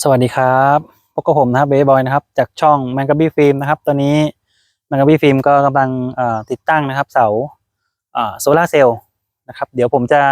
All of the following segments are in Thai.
สวัสดีครับพบกับผมนะครับเบย์บอยนะครับจากช่องแมงกะบี้ฟิล์มนะครับตอนนี้แมงกะบี้ฟิล์มก็กำลังติดตั้งนะครับ เสาโซลาร์เซลล์นะครับ เดี๋ยวผมจะ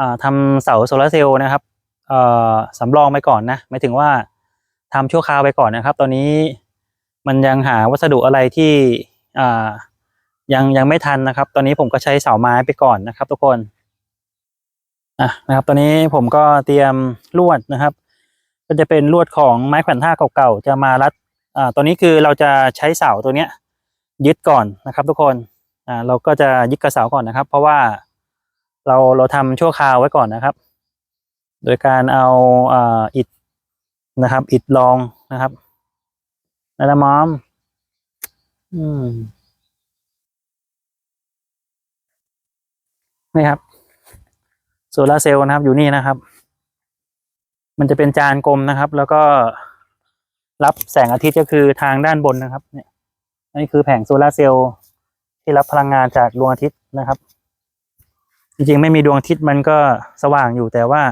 อ่าทำเสาโซลาร์เซลล์นะครับสำรองไปก่อนนะหมายถึงว่าทำชั่วคราวไปก่อนนะครับ ตอนนี้มันยังหาวัสดุอะไรที่ยังยังไม่ทันนะครับ ตอนนี้ผมก็ใช้เสาไม้ไปก่อนนะครับ ทุกคนอะนะครับ ตอนนี้ผมก็เตรียมลวดนะครับ ก็จะเป็นลวดของไม้แขวนท่าเก่าๆจะมารัดอ่าตัวนี้คือเราจะใช้เสาตัวเนี้ยยึดก่อนนะครับ ทุกคนอ่าเราก็จะยึดกระเสาก่อนนะครับ เพราะว่าเราเราทำชั่วคราวไว้ก่อนนะครับ โดยการเอาอ่าอิฐนะครับ อิฐรองนะครับนั่นละมอม อืมนี่ครับโซลาร์เซลล์นะครับอยู่นี่นะครับ มันจะเป็นจานกลมนะครับ แล้วก็รับแสงอาทิตย์ก็คือทางด้านบนนะครับ เนี่ยอันนี้คือแผงโซลาร์เซลล์ที่รับพลังงานจากดวงอาทิตย์นะครับ จริงๆไม่มีดวงอาทิตย์มันก็สว่างอยู่แต่ว่า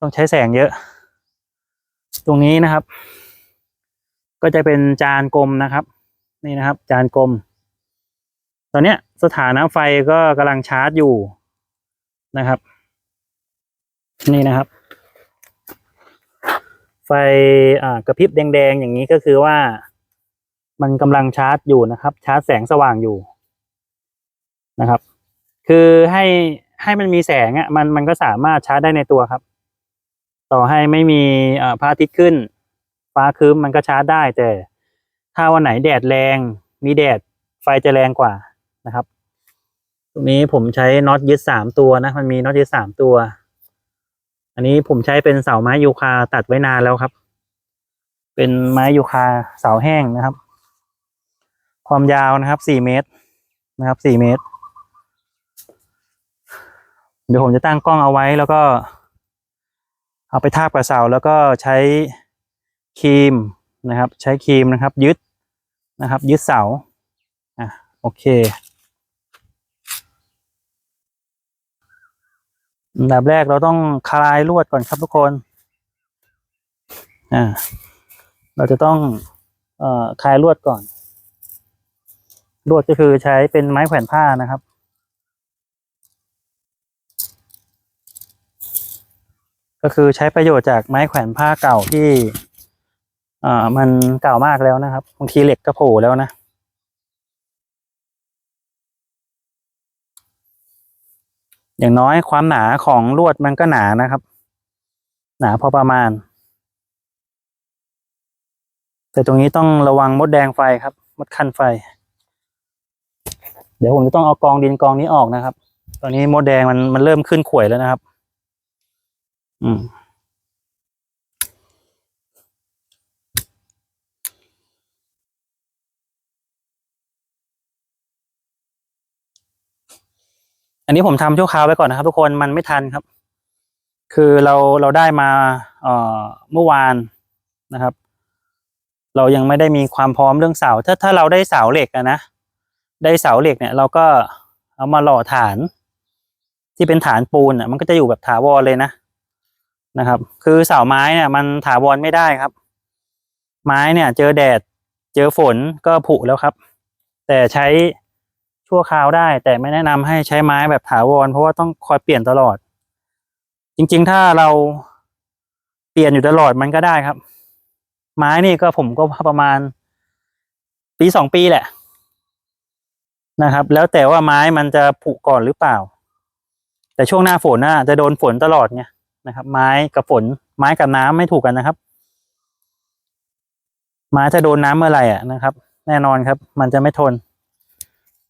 ต้องใช้แสงเยอะ ตรงนี้นะครับ ก็จะเป็นจานกลมนะครับ นี่นะครับ จานกลม ตอนนี้สถานะไฟก็กำลังชาร์จอยู่นะครับ นี่นะครับ ไฟกระพริบแดงๆ อย่างนี้ก็คือว่า มันกำลังชาร์จอยู่นะครับ ชาร์จแสงสว่างอยู่นะครับ คือให้ให้มันมีแสงอะมันมันก็สามารถชาร์จได้ในตัวครับ ต่อให้ไม่มีพระอาทิตย์ขึ้น ฟ้าครึ้มมันก็ชาร์จได้ แต่ถ้าวันไหนแดดแรง มีแดดไฟจะแรงกว่านะครับ ตรงนี้ผมใช้น็อตยึดสามตัวนะ มันมีน็อตยึดสามตัว อันนี้ผมใช้เป็นเสาไม้ยูคาตัดไว้นานแล้วครับ เป็นไม้ยูคาเสาแห้งนะครับ ความยาวนะครับสี่เมตรนะครับสี่เมตร เดี๋ยวผมจะตั้งกล้องเอาไว้แล้วก็ เอาไปทาบกับเสาแล้วก็ใช้ครีมนะครับ ใช้ครีมนะครับ ยึดนะครับ ยึดเสาอะโอเค อันดับแรกเราต้องคลายลวดก่อนครับทุกคน อ่า เราจะต้องเอ่อคลายลวดก่อน ลวดก็คือใช้เป็นไม้แขวนผ้านะครับ ก็คือใช้ประโยชน์จากไม้แขวนผ้าเก่าที่อ่ามันเก่ามากแล้วนะครับบางทีเหล็กก็โผล่แล้วนะ อย่างน้อยความหนาของลวดมันก็หนานะครับ หนาพอประมาณ แต่ตรงนี้ต้องระวังมดแดงไฟครับ มดคันไฟ เดี๋ยวผมจะต้องเอากองดินกองนี้ออกนะครับ ตอนนี้มดแดงมันมันเริ่มขึ้นข่วยแล้วนะครับ อืม อันนี้ผมทำชั่วคราวไว้ก่อนนะครับ ทุกคนมันไม่ทันครับ คือเราเราได้มาเอ่อเมื่อวานนะครับ เรายังไม่ได้มีความพร้อมเรื่องเสา ถ้าถ้าเราได้เสาเหล็กอะนะได้เสาเหล็กเนี่ย เราก็เอามาหล่อฐาน ที่เป็นฐานปูนอะ มันก็จะอยู่แบบถาวรเลยนะนะครับ คือเสาไม้เนี่ยมันถาวรไม่ได้ครับ ไม้เนี่ย เจอแดดเจอฝนก็ผุแล้วครับ แต่ใช้ ชั่วคราวได้ แต่ไม่แนะนำให้ใช้ไม้แบบถาวร เพราะว่าต้องคอยเปลี่ยนตลอด จริง ๆ ถ้าเราเปลี่ยนอยู่ตลอดมันก็ได้ครับ ไม้นี่ก็ผมก็ประมาณ ปีสองปีแหละ นะครับ แล้วแต่ว่าไม้มันจะผุก่อนหรือเปล่า แต่ช่วงหน้าฝนน่ะจะโดนฝนตลอดไงนะครับ ไม้กับฝน ไม้กับน้ำไม่ถูกกันนะครับ ไม้ถ้าโดนน้ำเมื่อไหร่อะนะครับ แน่นอนครับ มันจะไม่ทน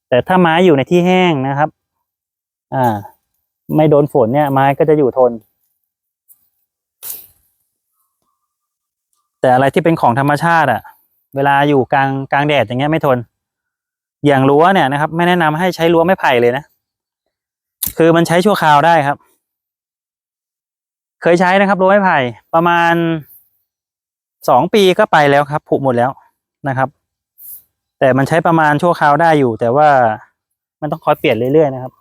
แต่ถ้าไม้อยู่ในที่แห้งนะครับ อ่า ไม่โดนฝนเนี่ย ไม้ก็จะอยู่ทน แต่อะไรที่เป็นของธรรมชาติอะเวลาอยู่กลางกลางแดดอย่างเงี้ยไม่ทน อย่างรั้วเนี่ยนะครับ ไม่แนะนำให้ใช้รั้วไม้ไผ่เลยนะ คือมันใช้ชั่วคราวได้ครับ เคยใช้นะครับรั้วไม้ไผ่ประมาณสองปีก็ไปแล้วครับผุหมดแล้วนะครับ แต่มันใช้ประมาณชั่วคราวได้อยู่ แต่ว่ามันต้องคอยเปลี่ยนเรื่อยๆนะครับ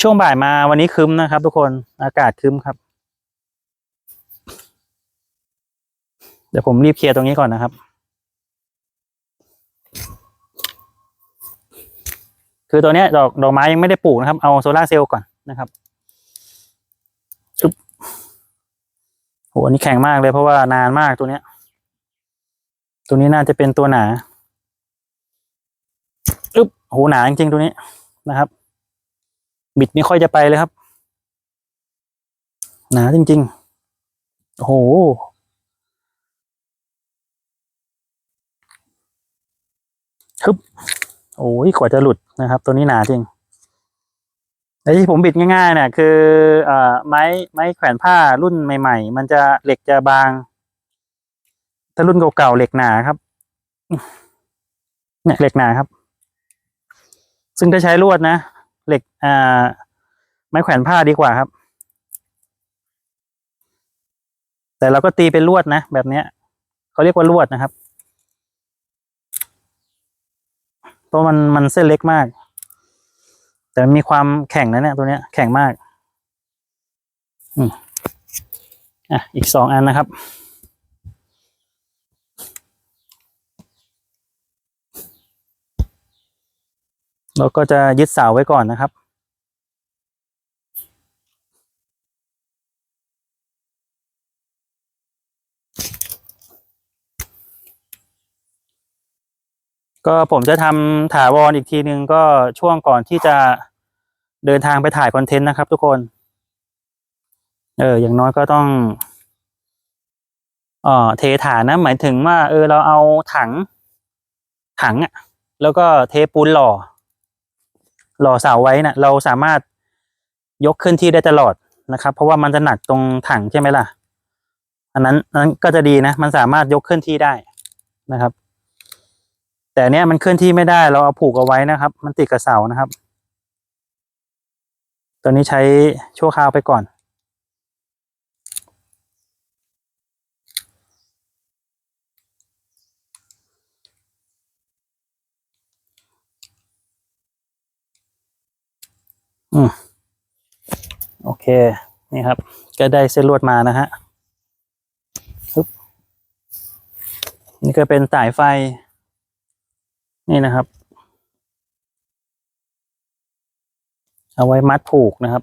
ช่วงบ่ายมาวันนี้ครึ้มนะครับ ทุกคนอากาศครึ้มครับ เดี๋ยวผมรีบเคลียร์ตรงนี้ก่อนนะครับ คือตัวนี้ดอกดอกไม้ยังไม่ได้ปลูกนะครับ เอาโซลาเซลล์ก่อนนะครับอึ๊บ โหอันนี้แข็งมากเลยเพราะว่านานมากตัวเนี้ย ตัวนี้น่าจะเป็นตัวหนาอึ๊บโหหนาจริงๆตัวนี้นะครับ บิดไม่ค่อยจะไปเลยครับ หนาจริงๆ โอ้โหฮึบโอ้ยกว่าจะหลุดนะครับ ตัวนี้หนาจริง ไอ้ที่ผมบิดง่ายๆเนี่ยคือเอ่อไม้ไม้แขวนผ้ารุ่นใหม่ ๆ มันจะเหล็กจะบาง ถ้ารุ่นเก่าๆเหล็กหนาครับ เนี่ยเหล็กหนาครับ ซึ่งถ้าใช้ลวดนะเหล็กอ่าไม้แขวนผ้าดีกว่าครับ แต่เราก็ตีเป็นลวดนะแบบเนี้ยเขาเรียกว่าลวดนะครับเพราะมันมันเส้นเล็กมาก แต่มีความแข็งนะเนี่ยตัวเนี้ยแข็งมาก อืมอะอีกสองอันนะครับ เราก็จะยึดเสาไว้ก่อนนะครับ ก็ผมจะทำถาวรอีกทีหนึ่งก็ช่วงก่อนที่จะเดินทางไปถ่ายคอนเทนต์นะครับ ทุกคน เออ อย่างน้อยก็ต้องเอ่อเทฐานนะหมายถึงว่า เออ เราเอาถัง ถังอะ่ะแล้วก็เทปูนหล่อ หล่อเสาไว้นะ่ะเราสามารถยกขึ้นที่ได้ตลอดนะครับ เพราะว่ามันจะหนักตรงถังใช่ไหมล่ะ อันนั้นนนั้นก็จะดีนะ มันสามารถยกขึ้นที่ได้นะครับ แต่เนี้ยมันเคลื่อนที่ไม่ได้เราเอาผูกเอาไว้นะครับ มันติดกับเสานะครับตอนนี้ใช้ชั่วคราวไปก่อน อืมโอเค นี่ครับ ก็ได้เส้นลวดมานะฮะนี่ก็เป็นสายไฟ นี่นะครับ เอาไว้มัดผูกนะครับ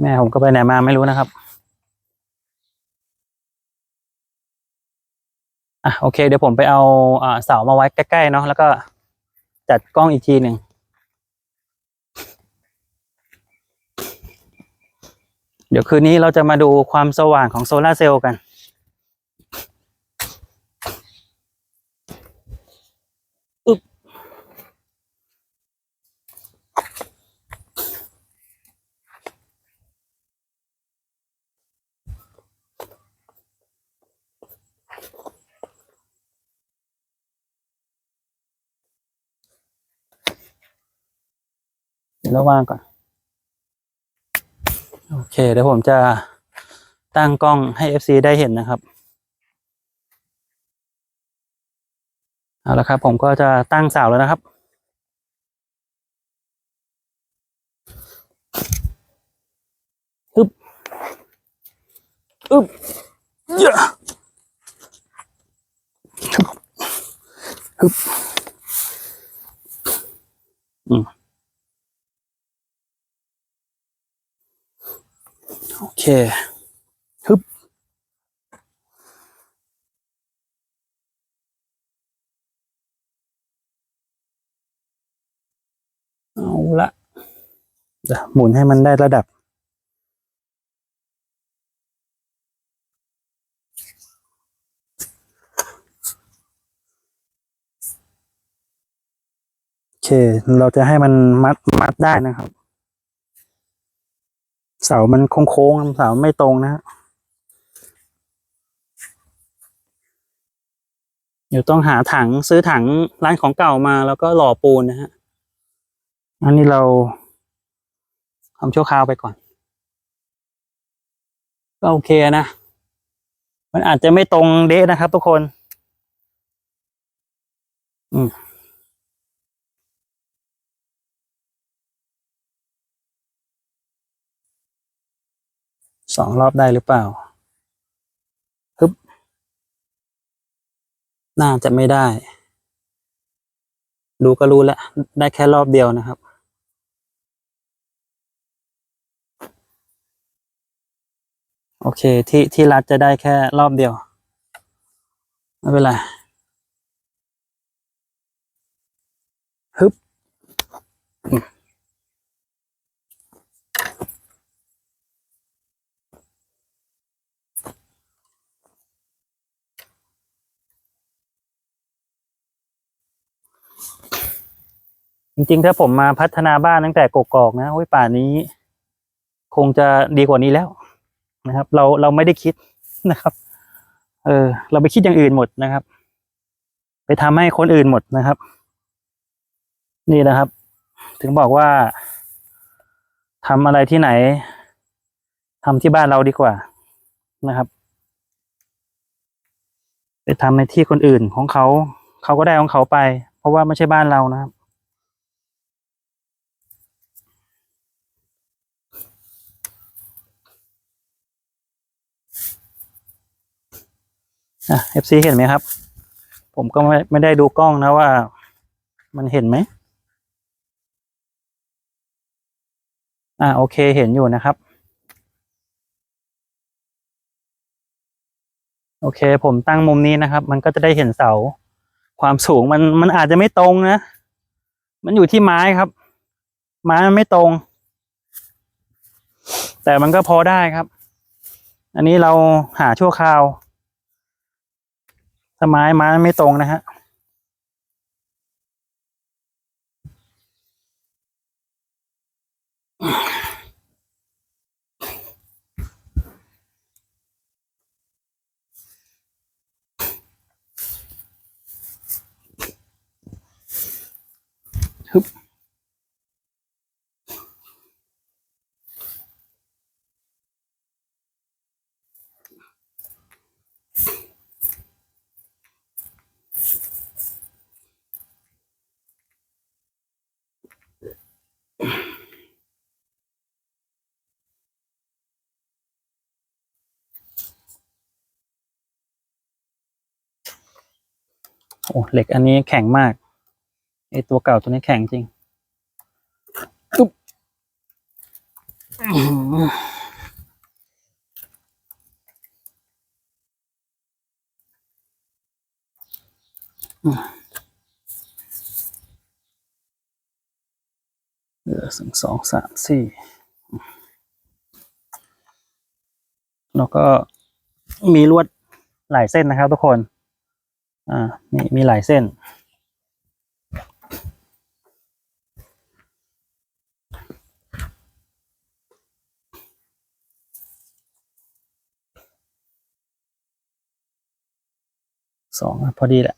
แม่ผมก็ไปไหนมาไม่รู้นะครับอะโอเค เดี๋ยวผมไปเอาอ่าเสามาไว้ใกล้ๆเนาะแล้วก็จัดกล้องอีกทีหนึ่งเดี๋ยวคืนนี้เราจะมาดูความสว่างของโซลาร์เซลล์กัน ราวางก่อน โอเค เดี๋ยวผมจะตั้งกล้องให้ FC ได้เห็นนะครับ เอาละครับ ผมก็จะตั้งเสาแล้วนะครับ อึบอึบเยอะฮึบฮึบอืม โอเคฮึบเอาละหมุนให้มันได้ระดับ โอเค เราจะให้มันมัดมัดได้นะครับ เสามันโค้งๆเสาไม่ตรงนะฮะเดี๋ยวต้องหาถังซื้อถังร้านของเก่ามาแล้วก็หล่อปูนนะฮะ อันนี้เราทำชั่วคราวไปก่อน ก็โอเคนะ มันอาจจะไม่ตรงเดะนะครับทุกคน อืม สองรอบได้หรือเปล่าฮึบน่าจะไม่ได้ ดูก็รู้แล้ว ได้แค่รอบเดียวนะครับ โอเค ที่ที่รัดจะได้แค่รอบเดียว ไม่เป็นไรฮึบ จริงๆ ถ้าผมมาพัฒนาบ้านตั้งแต่กกอกนะโอ้ยป่านนี้ คงจะดีกว่านี้แล้วนะครับ เราเราไม่ได้คิดนะครับ เออ เราไปคิดอย่างอื่นหมดนะครับ ไปทำให้คนอื่นหมดนะครับ นี่นะครับ ถึงบอกว่าทำอะไรที่ไหนทำที่บ้านเราดีกว่านะครับ ไปทำในที่คนอื่นของเขา เขาก็ได้ของเขาไป เพราะว่าไม่ใช่บ้านเรานะครับ อะ FC เห็นไหมครับ ผมก็ไม่ไม่ได้ดูกล้องนะว่า มันเห็นไหมอ่าโอเคเห็นอยู่นะครับ โอเค ผมตั้งมุมนี้นะครับ มันก็จะได้เห็นเสา ความสูงมันมันอาจจะไม่ตรงนะ มันอยู่ที่ไม้ครับ ไม้มันไม่ตรง แต่มันก็พอได้ครับ อันนี้เราหาชั่วคราว ถ้าไม้ไม้ไม่ตรงนะฮะ โอ้เหล็กอันนี้แข็งมากไอตัวเก่าตัวนี้แข็งจริงอึ๊บอื้อหืออืมเหลือสองสองสามสี่แล้วก็มีลวดหลายเส้นนะครับทุกคน อ่ามีมีหลายเส้น สองพอดีแหละ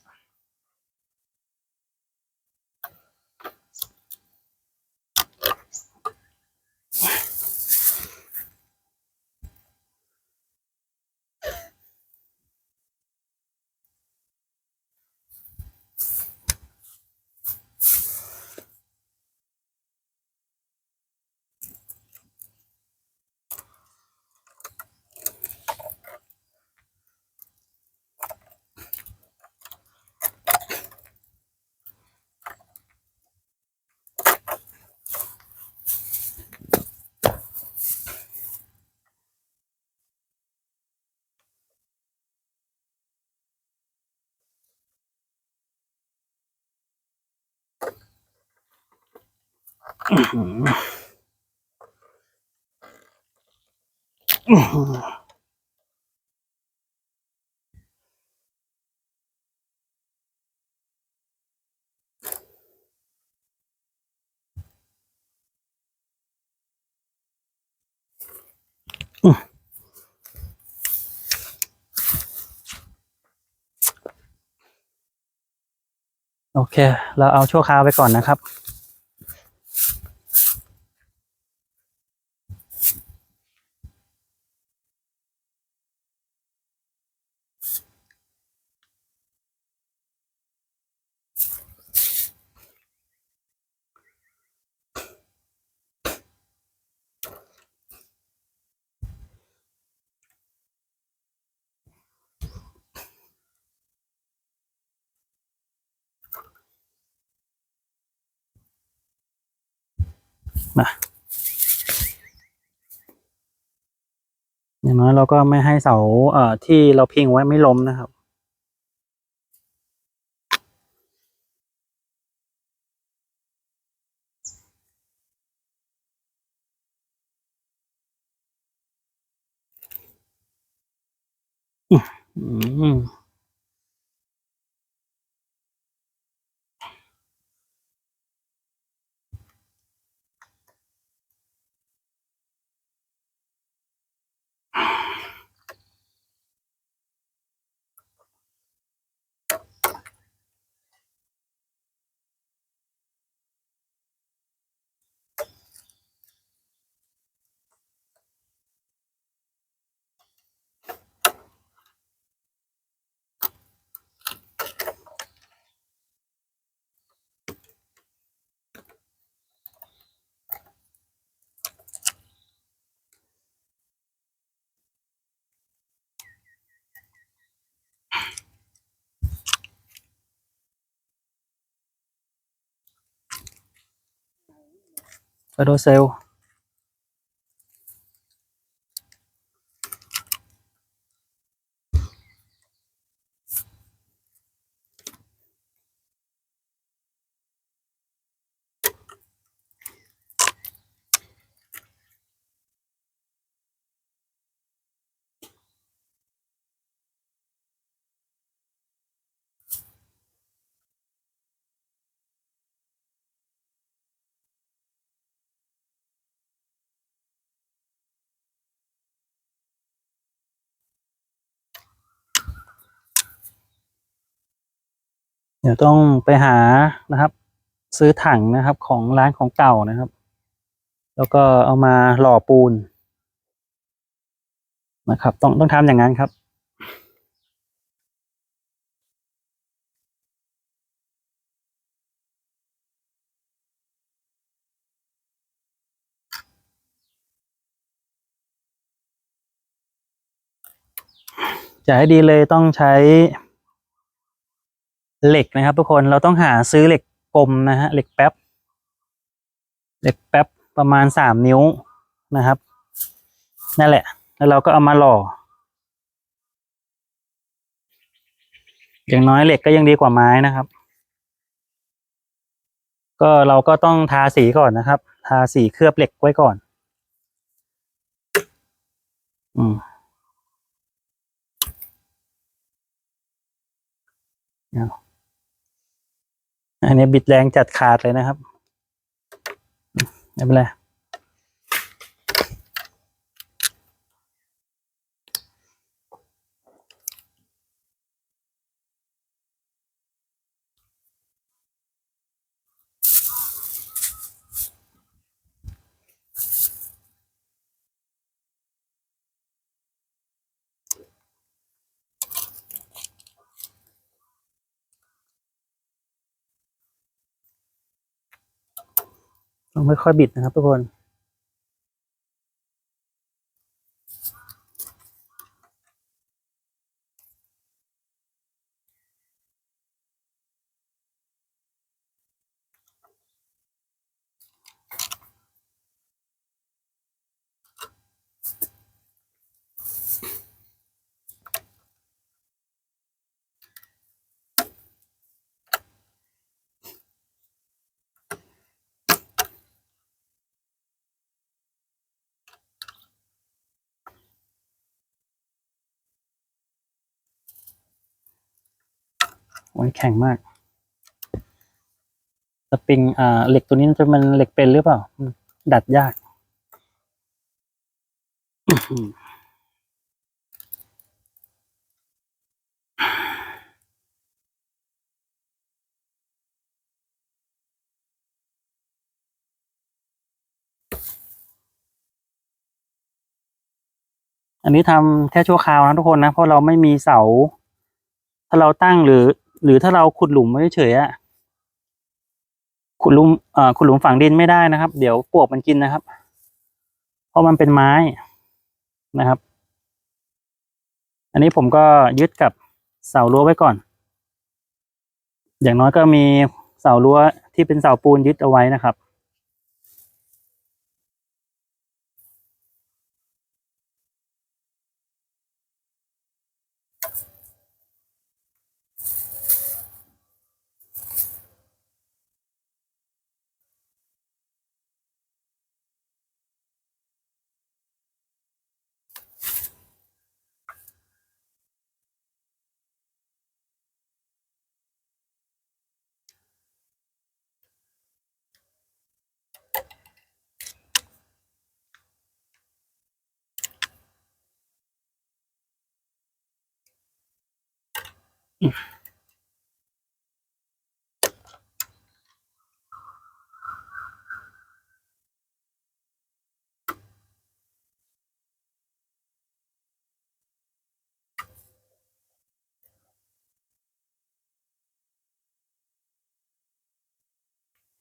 โอเค เราเอาชั่วคราวไปก่อนนะครับ นะอย่างน้อยเราก็ไม่ให้เสาเอ่อที่เราพิงไว้ไม่ล้มนะครับ อืม กร เดี๋ยวต้องไปหานะครับ ซื้อถังนะครับของร้านของเก่านะครับ แล้วก็เอามาหล่อปูนนะครับ ต้องต้องทำอย่างนั้นครับจะให้ดีเลยต้องใช้ เหล็กนะครับ ทุกคนเราต้องหาซื้อเหล็กกลมนะฮะเหล็กแป๊บเหล็กแป๊บประมาณสามนิ้วนะครับนั่นแหละ แล้วเราก็เอามาหล่อ อย่างน้อยเหล็กก็ยังดีกว่าไม้นะครับ ก็เราก็ต้องทาสีก่อนนะครับ ทาสีเคลือบเหล็กไว้ก่อน อืมเอันนี้บิดแรงจัดขาดเลยนะครับไม่เป็นไร ต้องค่อยๆบิดนะครับทุกคน โอ้ยแข็งมาก สปริงอ่าเหล็กตัวนี้จะมันเหล็กเป็นหรือเปล่า ดัดยาก อันนี้ทำแค่ชั่วคราวนะทุกคนนะ เพราะเราไม่มีเสา ถ้าเราตั้งหรือ หรือถ้าเราขุดหลุมไม่เฉยอะขุดหลุมเอ่อขุดหลุมฝังดินไม่ได้นะครับ เดี๋ยวปลวกมันกินนะครับ เพราะมันเป็นไม้นะครับ อันนี้ผมก็ยึดกับเสารั้วไว้ก่อน อย่างน้อยก็มีเสารั้วที่เป็นเสาปูนยึดเอาไว้นะครับ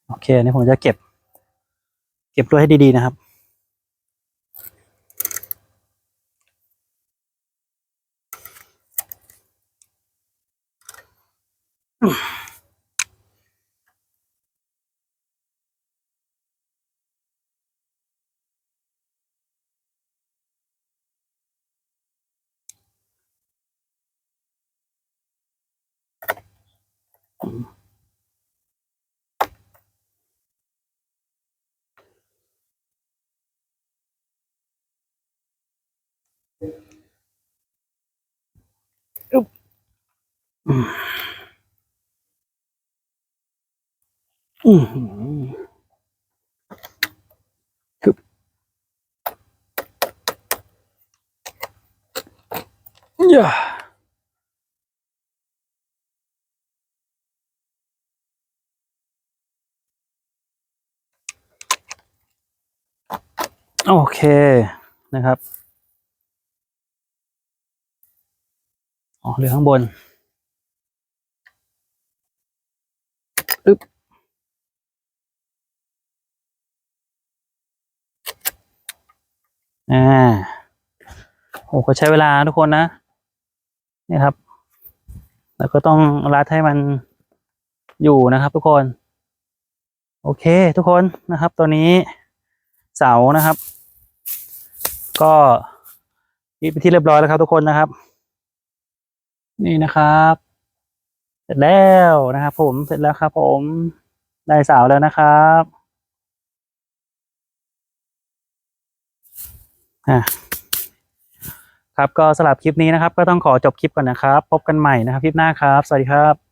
โอเคอันนี่ผมจะเก็บ เก็บด้วยให้ดีๆนะครับ อื อือคืออย่าโอเคนะครับอ๋อเหลือข้างบนอึ๊บ อ่าโอ้ก็ใช้เวลาทุกคนนะนี่ครับ แล้วก็ต้องรัดให้มันอยู่นะครับ ทุกคน โอเค ทุกคนนะครับ ตัวนี้เสานะครับ ก็ปิดไปที่เรียบร้อยแล้วครับ ทุกคนนะครับ นี่นะครับ เสร็จแล้วนะครับ ผมเสร็จแล้วครับ ผมได้เสาแล้วนะครับ อะครับก็สำหรับคลิปนี้นะครับ ก็ต้องขอจบคลิปก่อนนะครับ พบกันใหม่นะครับ คลิปหน้าครับ สวัสดีครับ